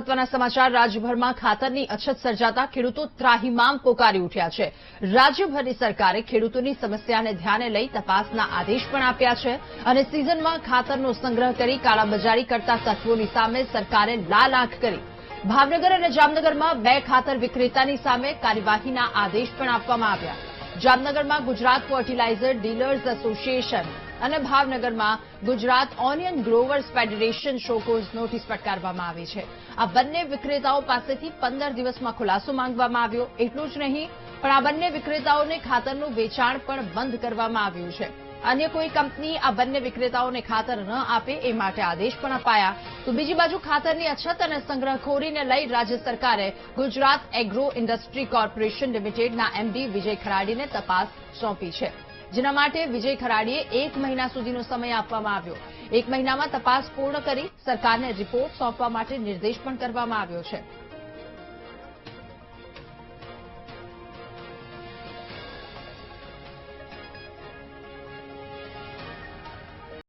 મહત્વના સમાચાર. રાજ્યભરમાં ખાતરની અછત સર્જાતા ખેડૂતો ત્રાહિમામ પોકારી ઉઠ્યા છે. રાજ્યભરની સરકારે ખેડૂતોની સમસ્યાને ધ્યાને લઈ તપાસના આદેશ પણ આપ્યા છે અને સિઝનમાં ખાતરનો સંગ્રહ કરી કાળાબજારી કરતા તત્વોની સામે સરકારે લાલ આંખ કરી. ભાવનગર અને જામનગરમાં બે ખાતર વિક્રેતાની સામે કાર્યવાહીના આદેશ પણ આપવામાં આવ્યા. જામનગરમાં ગુજરાત ફર્ટિલાઇઝર ડીલર્સ એસોસિએશન અને ભાવનગરમાં Gujarat onion growers federation show cause notice ફટકારવામાં આવી છે. આ બંને વિક્રેતાઓ પાસેથી પંદર દિવસમાં ખુલાસો માંગવામાં આવ્યો. એટલું જ નહીં, પણ આ બંને વિક્રેતાઓને ખાતરનું વેચાણ પણ બંધ કરવામાં આવ્યું છે. અન્ય કોઈ કંપની આ બંને વિક્રેતાઓને ખાતર ન આપે એ માટે આદેશ પણ અપાયા. તો બીજી બાજુ ખાતરની અછત અને સંગ્રહખોરીને લઈ રાજ્ય સરકારે ગુજરાત એગ્રો ઇન્ડસ્ટ્રી કોર્પોરેશન લિમિટેડના એમડી વિજય ખરાડીને તપાસ સોંપી છે. જેના માટે વિજય ખરાડીએ એક મહિના સુધીનો સમય આપવામાં આવ્યો. એક મહિનામાં તપાસ પૂર્ણ કરી સરકારને રિપોર્ટ સોંપવા માટે નિર્દેશ પણ કરવામાં આવ્યો છે.